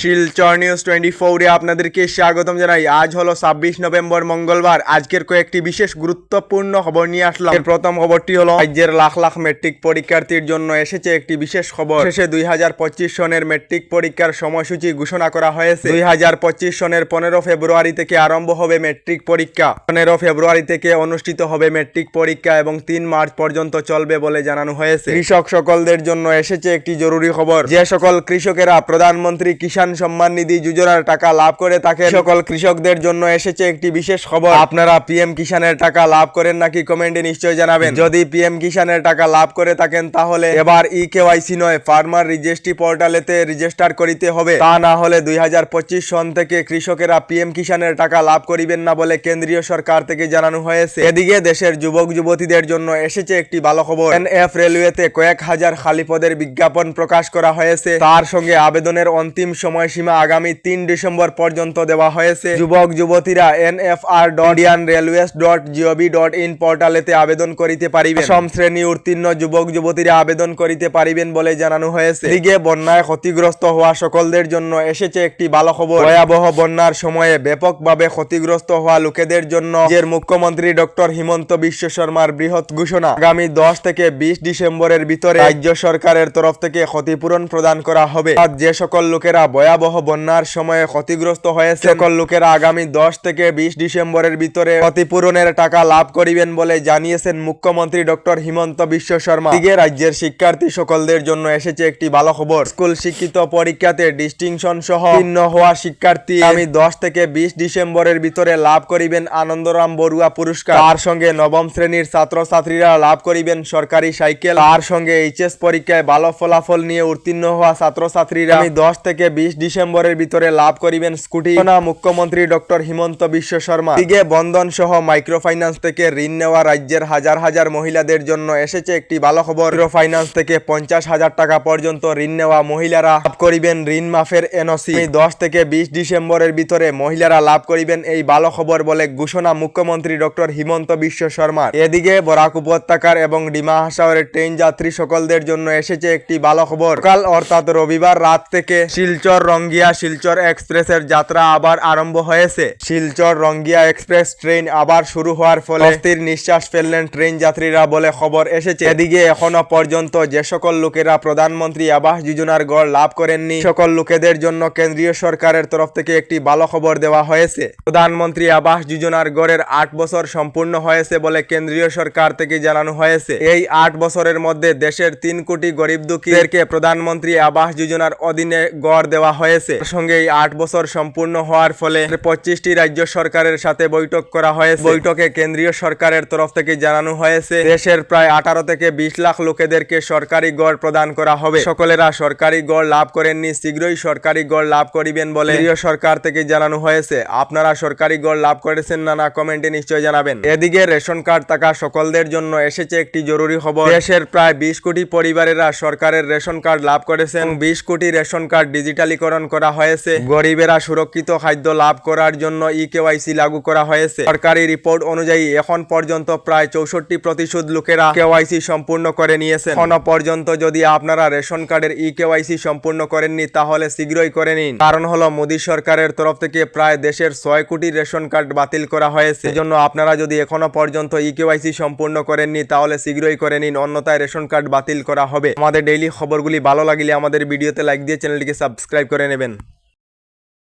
Silchar news twenty ফোরে আপনাদেরকে স্বাগতম জানাই। আজ হলো ছাব্বিশ নভেম্বর মঙ্গলবার। আজকের কয়েকটি বিশেষ গুরুত্বপূর্ণ খবর নিয়ে আসলাম। এর প্রথম খবরটি হলো, রাজ্যের লাখ লাখ মেট্রিক পরীক্ষার্থীর জন্য এসেছে একটি বিশেষ খবর। শেষে দুই হাজার পঁচিশ সনের মেট্রিক পরীক্ষার সময়সূচি ঘোষণা করা হয়েছে। দুই হাজার পঁচিশ সনের পনেরো ফেব্রুয়ারি থেকে আরম্ভ হবে মেট্রিক পরীক্ষা। পনেরো ফেব্রুয়ারি থেকে অনুষ্ঠিত হবে মেট্রিক পরীক্ষা এবং তিন মার্চ পর্যন্ত চলবে বলে জানানো হয়েছে। কৃষক সকলদের জন্য এসেছে একটি জরুরি খবর। যে সকল কৃষকেরা প্রধানমন্ত্রী কিষাণ সম্মান নিধি যোজনার টাকা লাভ করে থাকে সকল কৃষকদের জন্য এসেছে একটি বিশেষ খবর। আপনারা পিএম কিষানের টাকা লাভ করেন নাকি কমেন্টে নিশ্চয় জানাবেন। যদি পিএম কিষানের টাকা লাভ করে থাকেন তাহলে এবার ই কেওয়াইসি নয় ফার্মার রেজিস্ট্রি পোর্টালেতে রেজিস্টার করিতে হবে। তা না হলে দুই সন থেকে কৃষকেরা পিএম কিষানের টাকা লাভ করিবেন না বলে কেন্দ্রীয় সরকার থেকে জানানো হয়েছে। এদিকে দেশের যুবক যুবতীদের জন্য এসেছে একটি ভালো খবর। এনএফ রেলওয়েতে কয়েক হাজার খালি পদের বিজ্ঞাপন প্রকাশ করা হয়েছে। তার সঙ্গে আবেদনের অন্তিম সময়সীমা আগামী তিন ডিসেম্বর পর্যন্ত দেওয়া হয়েছে। যুবক, যুবতীরা NFR dot Indian railways dot gov dot in পোর্টালেতে আবেদন করিতে পারিবেন। সম শ্রেণি উত্তীর্ণ যুবক, যুবতীরা আবেদন করিতে পারিবেন বলে জানানো হয়েছে। এদিকে বন্যায় ক্ষতিগ্রস্ত হওয়া সকলদের জন্য এসেছে একটি ভালো খবর ভয়াবহ বন্যার সময়ে ব্যাপকভাবে ক্ষতিগ্রস্ত হওয়া লোকেদের জন্য রাজ্যের মুখ্যমন্ত্রী ডক্টর হিমন্ত বিশ্ব শর্মার বৃহৎ ঘোষণা। আগামী দশ থেকে বিশ ডিসেম্বরের ভিতরে রাজ্য সরকারের তরফ থেকে ক্ষতিপূরণ প্রদান করা হবে। আর যে সকল লোকেরা ভয়াবহ বন্যার সময়ে ক্ষতিগ্রস্ত হয়েছে সকল লোকেরা আগামী দশ থেকে বিশ ডিসেম্বরের ভিতরে ক্ষতিপূরণের টাকা লাভ করিবেন বলে জানিয়েছেন মুখ্যমন্ত্রী ডক্টর হিমন্ত বিশ্ব শর্মা। দিকে রাজ্যের শিক্ষার্থী সকলদের জন্য এসেছে একটি ভালো খবর। স্কুল শিক্ষিত পরীক্ষাতে ডিস্টিংশন সহ উত্তীর্ণ হওয়া শিক্ষার্থী আমি দশ থেকে বিশ ডিসেম্বরের ভিতরে লাভ করিবেন আনন্দরাম বড়ুয়া পুরস্কার। তার সঙ্গে নবম শ্রেণির ছাত্রছাত্রীরা লাভ করিবেন সরকারি সাইকেল। তার সঙ্গে এইচএস পরীক্ষায় ভালো ফলাফল নিয়ে উত্তীর্ণ হওয়া ছাত্রছাত্রীরা আমি দশ থেকে বিশ ডিসেম্বরের ভিতরে লাভ করিবেন স্কুটি। মুখ্যমন্ত্রী ডক্টর হিমন্ত বিশ্ব শর্মা। দিকে বন্ধন সহ মাইক্রো ফাইন্যান্স থেকে ঋণ নেওয়া রাজ্যের হাজার হাজার মহিলাদের জন্য এসেছে একটি ভালো খবর ফাইন্যান্স থেকে পঞ্চাশ হাজার টাকা পর্যন্ত ঋণ নেওয়া মহিলারা লাভ করিবেন ঋণ মাফের এনওসি। দশ থেকে বিশ ডিসেম্বরের ভিতরে মহিলারা লাভ করিবেন এই ভালো খবর বলে ঘোষণা মুখ্যমন্ত্রী ডক্টর হিমন্ত বিশ্ব শর্মা। এদিকে বরাক উপত্যকার এবং ডিমা হাসাওয়ারের ট্রেন যাত্রী সকলদের জন্য এসেছে একটি ভালো খবর কাল অর্থাৎ রবিবার রাত থেকে শিলচর রঙ্গিয়া শিলচর এক্সপ্রেসের যাত্রা আবার আরম্ভ হয়েছে। শিলচর রঙ্গিয়া এক্সপ্রেস ট্রেন আবার শুরু হওয়ার ফলে অস্থির নিঃশ্বাস ফেললেন ট্রেন যাত্রীরা বলে খবর এসেছে। এদিকে এখনও পর্যন্ত যে সকল লোকেরা প্রধানমন্ত্রী আবাস যোজনার গড় লাভ করেননি সকল লোকেদের জন্য কেন্দ্রীয় সরকারের তরফ থেকে একটি ভালো খবর দেওয়া হয়েছে। প্রধানমন্ত্রী আবাস যোজনার গড়ের আট বছর সম্পূর্ণ হয়েছে বলে কেন্দ্রীয় সরকার থেকে জানানো হয়েছে। এই আট বছরের মধ্যে দেশের তিন কোটি গরিব দুঃখীদেরকে প্রধানমন্ত্রী আবাস যোজনার অধীনে গড় দেওয়া হয়েছে। সঙ্গে এই আট বছর সম্পূর্ণ হওয়ার ফলে পঁচিশটি রাজ্য সরকারের সাথে বৈঠক করা হয়েছে। বৈঠকে কেন্দ্রীয় সরকারের তরফ থেকে জানানো হয়েছে, দেশের প্রায় আঠারো থেকে বিশ লাখ লোকেদেরকে সরকারি গড় প্রদান করা হবে। সকলেরা সরকারি গড় লাভ করেননি, শীঘ্রই সরকারি গড় লাভ করিবেন বলে কেন্দ্রীয় সরকার থেকে জানানো হয়েছে। আপনারা সরকারি গড় লাভ করেছেন না না কমেন্টে নিশ্চয় জানাবেন। এদিকে রেশন কার্ড থাকা সকলদের জন্য এসেছে একটি জরুরি খবর। দেশের প্রায় বিশ কোটি পরিবারেরা সরকারের রেশন কার্ড লাভ করেছেন। বিশ কোটি রেশন কার্ড ডিজিটালীকরণ করা হয়েছে। গরিবেরা সুরক্ষিত খাদ্য লাভ করার জন্য ই কেওয়াইসি লাগু করা হয়েছে। সরকারি রিপোর্ট অনুযায়ী এখন পর্যন্ত প্রায় চৌষট্টি প্রতিশত লোকেরা কেওয়াইসি সম্পূর্ণ করে নিয়েছেন। এখনও পর্যন্ত যদি আপনারা রেশন কার্ডের ই কেওয়াইসি সম্পূর্ণ করেননি, তাহলে শীঘ্রই করে নিন। কারণ হলো মোদী সরকারের তরফ থেকে প্রায় দেশের ছয় কোটি রেশন কার্ড বাতিল করা হয়েছে। এজন্য আপনারা যদি এখনও পর্যন্ত ই কেওয়াইসি সম্পূর্ণ করেননি, তাহলে শীঘ্রই করে নিন। অন্যথায় রেশন কার্ড বাতিল করা হবে। আমাদের ডেইলি খবরগুলি ভালো লাগলে আমাদের ভিডিওতে লাইক দিয়ে চ্যানেলটিকে সাবস্ক্রাইব করে নেবেন।